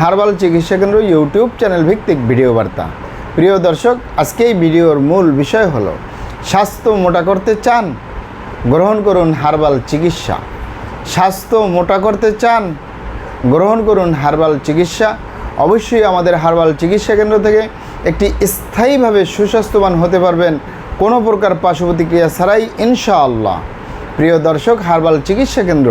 Herbal চিকিৎসা কেন্দ্র YouTube channel ভিত্তিক ভিডিও বার্তা। প্রিয় দর্শক, আজকে এই ভিডিওর মূল বিষয় হলো, স্বাস্থ্য মোটা করতে চান, গ্রহণ করুন হার্বাল চিকিৎসা। স্বাস্থ্য মোটা করতে চান, গ্রহণ করুন হার্বাল চিকিৎসা। অবশ্যই আমাদের হার্বাল চিকিৎসা কেন্দ্র থেকে একটি স্থায়ীভাবে সুস্বাস্থ্যবান হতে পারবেন, কোনো প্রকার পার্শ্ব প্রতিক্রিয়া ছাড়াই ইনশাআল্লাহ। প্রিয় দর্শক, হার্বাল চিকিৎসা কেন্দ্র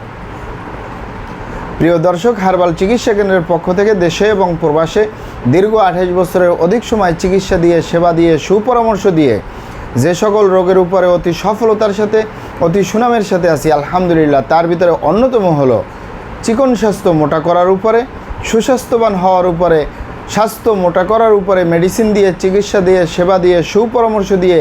প্রিয় দর্শক, হার্বাল চিকিৎসা কেন্দ্রের পক্ষ থেকে দেশে এবং প্রবাসে দীর্ঘ আঠাশ বছরের অধিক সময় চিকিৎসা দিয়ে, সেবা দিয়ে, সুপরামর্শ দিয়ে যে সকল রোগের উপরে অতি সফলতার সাথে, অতি সুনামের সাথে আছি, আলহামদুলিল্লাহ। তার ভিতরে অন্যতম হলো চিকন স্বাস্থ্য মোটা করার উপরে, সুস্বাস্থ্যবান হওয়ার উপরে, স্বাস্থ্য মোটা করার উপরে মেডিসিন দিয়ে, চিকিৎসা দিয়ে, সেবা দিয়ে, সুপরামর্শ দিয়ে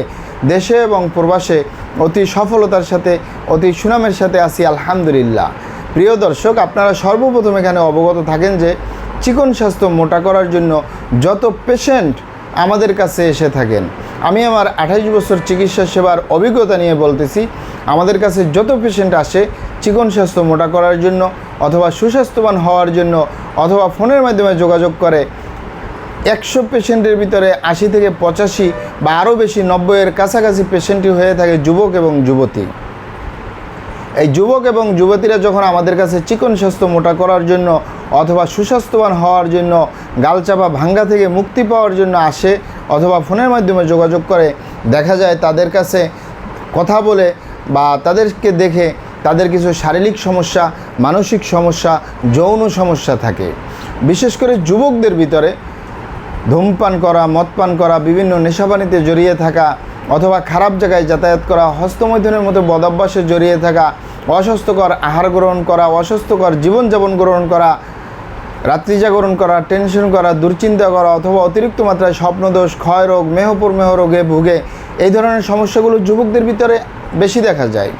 দেশে এবং প্রবাসে অতি সফলতার সাথে, অতি সুনামের সাথে আছি, আলহামদুলিল্লাহ। প্রিয় দর্শক, আপনারা সর্বপ্রথম এখানে অবগত থাকেন যে চিকন স্বাস্থ্য মোটা করার জন্য যত পেশেন্ট আমাদের কাছে এসে থাকেন, আমি আমার আঠাইশ বছর চিকিৎসা সেবার অভিজ্ঞতা নিয়ে বলতেছি, আমাদের কাছে যত পেশেন্ট আসে চিকন স্বাস্থ্য মোটা করার জন্য অথবা সুস্বাস্থ্যবান হওয়ার জন্য অথবা ফোনের মাধ্যমে যোগাযোগ করে, একশো পেশেন্টের ভিতরে আশি থেকে পঁচাশি বা আরও বেশি নব্বইয়ের কাছাকাছি পেশেন্টই হয়ে থাকে যুবক এবং যুবতী। এই যুবক এবং যুবতীরা যখন আমাদের কাছে চিকন স্বাস্থ্য মোটা করার জন্য অথবা সুস্বাস্থ্যবান হওয়ার জন্য গালচাপা ভাঙ্গা থেকে মুক্তি পাওয়ার জন্য আসে অথবা ফোনের মাধ্যমে যোগাযোগ করে, দেখা যায় তাদের কাছে কথা বলে বা তাদেরকে দেখে তাদের কিছু শারীরিক সমস্যা, মানসিক সমস্যা, যৌন সমস্যা থাকে। বিশেষ করে যুবকদের ভিতরে ধূমপান করা, মদপান করা, বিভিন্ন নেশাপানিতে জড়িয়ে থাকা অথবা খারাপ জায়গায় যাতায়াত করা, হস্তমৈথুনের মতো বদাভ্যাসে জড়িয়ে থাকা, অস্বাস্থ্যকর আহার গ্রহণ করা, অস্বাস্থ্যকর জীবনযাপন গ্রহণ করা, রাত্রি জাগরণ করা, টেনশন করা, দুশ্চিন্তা করা, অথবা অতিরিক্ত মাত্রায় স্বপ্নদোষ ক্ষয় রোগ মেহপুর মেহ রোগে ভুগে, এই ধরনের সমস্যাগুলো যুবকদের ভিতরে বেশি দেখা যায়।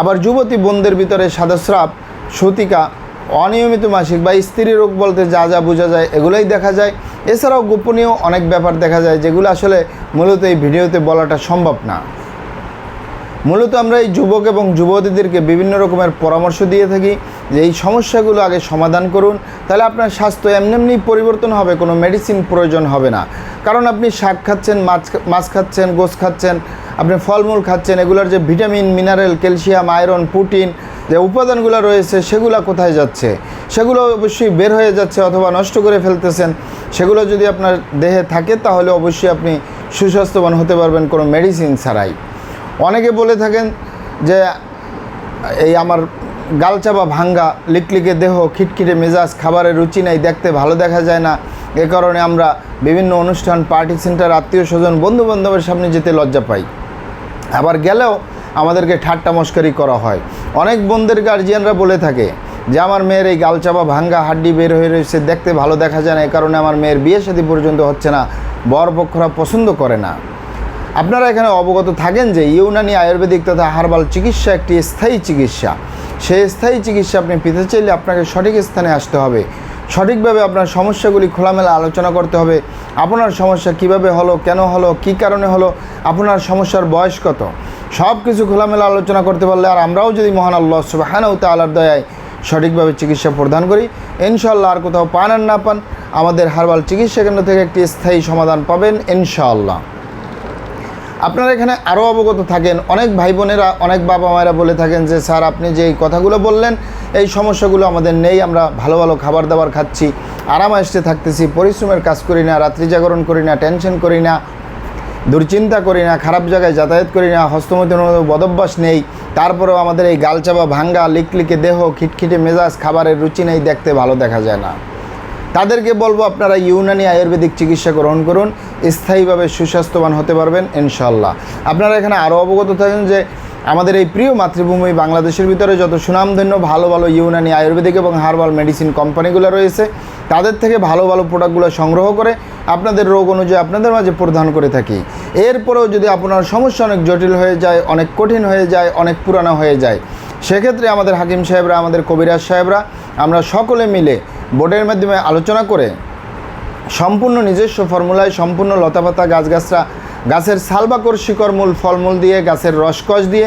আবার যুবতী বোনদের ভিতরে সাদাস্রাপ সতিকা, অনিয়মিত মাসিক বা স্ত্রী রোগ বলতে যা যা বোঝা যায়, এগুলোই দেখা যায়। এছাড়াও গোপনীয় অনেক ব্যাপার দেখা যায় যেগুলো আসলে মূলত এই ভিডিওতে বলাটা সম্ভব না। মূলত আমরা এই যুবক এবং যুবতীদেরকে বিভিন্ন রকমের পরামর্শ দিয়ে থাকি যে এই সমস্যাগুলো আগে সমাধান করুন। তাহলে আপনার স্বাস্থ্য এমনি এমনি পরিবর্তন হবে, কোনো মেডিসিন প্রয়োজন হবে না। কারণ আপনি শাক খাচ্ছেন, মাছ মাছ খাচ্ছেন, গোস খাচ্ছেন, আপনি ফলমূল খাচ্ছেন, এগুলোর যে vitamin mineral calcium iron protein যে উপাদানগুলো রয়েছে সেগুলো কোথায় যাচ্ছে? সেগুলো অবশ্যই বের হয়ে যাচ্ছে অথবা নষ্ট করে ফেলতেছেন, সেগুলো যদি আপনার দেহে থাকে তাহলে অবশ্যই আপনি সুস্বাস্থ্যবান হতে পারবেন কোনো মেডিসিন ছাড়াই। অনেকে বলে থাকেন যে, এই আমার গালচা বা ভাঙ্গা, লিকলিকে দেহ, খিটখিটে মেজাজ, খাবারের রুচি নেই, দেখতে ভালো দেখা যায় না। এ কারণে আমরা বিভিন্ন অনুষ্ঠান পার্টি সেন্টার আত্মীয় স্বজন বন্ধু বান্ধবের সামনে যেতে লজ্জা পাই। আবার গেলেও আমাদেরকে ঠাট্টা মস্করি করা হয়। অনেক বোনদের গার্জিয়ানরা বলে থাকে যে আমার মেয়ের এই গালচাপা, ভাঙ্গা হাড্ডি বের হয়ে রয়েছে, দেখতে ভালো দেখা যায় না এ কারণে আমার মেয়ের বিয়ে শাদী পর্যন্ত হচ্ছে না বর পক্ষরা পছন্দ করে না। আপনারা এখানে অবগত থাকেন যে ইউনানি আয়ুর্বেদিক তথা হার্বাল চিকিৎসা একটি স্থায়ী চিকিৎসা। সেই স্থায়ী চিকিৎসা আপনি পেতে চাইলে আপনাকে সঠিক স্থানে আসতে হবে। সঠিকভাবে আপনার সমস্যাগুলি খোলামেলা আলোচনা করতে হবে। আপনার সমস্যা কীভাবে হলো, কেন হলো, কি কারণে হলো, আপনার সমস্যার বয়স কত? সব কিছু খোলামেলা আলোচনা করতে পারলে আর আমরাও যদি মহান আল্লাহ সুবাহানাউ তালার দয়ায় সঠিকভাবে চিকিৎসা প্রদান করি। ইনশাল্লাহ আর কোথাও পান আর না পান, আমাদের হার্বাল চিকিৎসা কেন্দ্র থেকে একটি স্থায়ী সমাধান পাবেন ইনশাআল্লাহ। আপনারা এখানে আরও অবগত থাকেন, অনেক ভাই বোনেরা অনেক বাবা মায়েরা বলে থাকেন যে, স্যার, আপনি যে এই কথাগুলো বললেন, এই সমস্যাগুলো আমাদের নেই, আমরা ভালো ভালো খাবার দাবার খাচ্ছি, আরাম আসতে থাকতেছি, পরিশ্রমের কাজ করি না, রাত্রি জাগরণ করি না, টেনশন করি না, দুশ্চিন্তা করি না, খারাপ জায়গায় যাতায়াত করি না, হস্তমৈথুন বদভ্যাস নেই তারপরেও আমাদের এই গালচাপা ভাঙ্গা, লিকলিকে দেহ, খিটখিটে মেজাজ, খাবারের রুচি নেই, দেখতে ভালো দেখা যায় না। তাদেরকে বলব আপনারা ইউনানি আয়ুর্বেদিক চিকিৎসা গ্রহণ করুন, স্থায়ীভাবে সুস্বাস্থ্যবান হতে পারবেন ইনশাল্লাহ আপনারা এখানে আরও অবগত থাকেন যে আমাদের এই প্রিয় মাতৃভূমি বাংলাদেশের ভিতরে যত সুনামধন্য, ভালো ভালো ইউনানি আয়ুর্বেদিক এবং হার্বাল মেডিসিন কোম্পানিগুলো রয়েছে, তাদের থেকে ভালো ভালো প্রোডাক্টগুলো সংগ্রহ করে আপনাদের রোগ অনুযায়ী আপনাদের মাঝে প্রদান করে থাকি। এরপরেও যদি আপনার সমস্যা অনেক জটিল হয়ে যায়, অনেক কঠিন হয়ে যায়, অনেক পুরানো হয়ে যায়, সেক্ষেত্রে আমাদের হাকিম সাহেবরা, আমাদের কবিরাজ সাহেবরা, আমরা সকলে মিলে বোর্ডের মাধ্যমে আলোচনা করে সম্পূর্ণ নিজস্ব ফর্মুলায়, সম্পূর্ণ লতাপাতা গাছগাছরা, গাছের সালবাকর শিকড় মূল ফলমূল দিয়ে, গাছের রসকস দিয়ে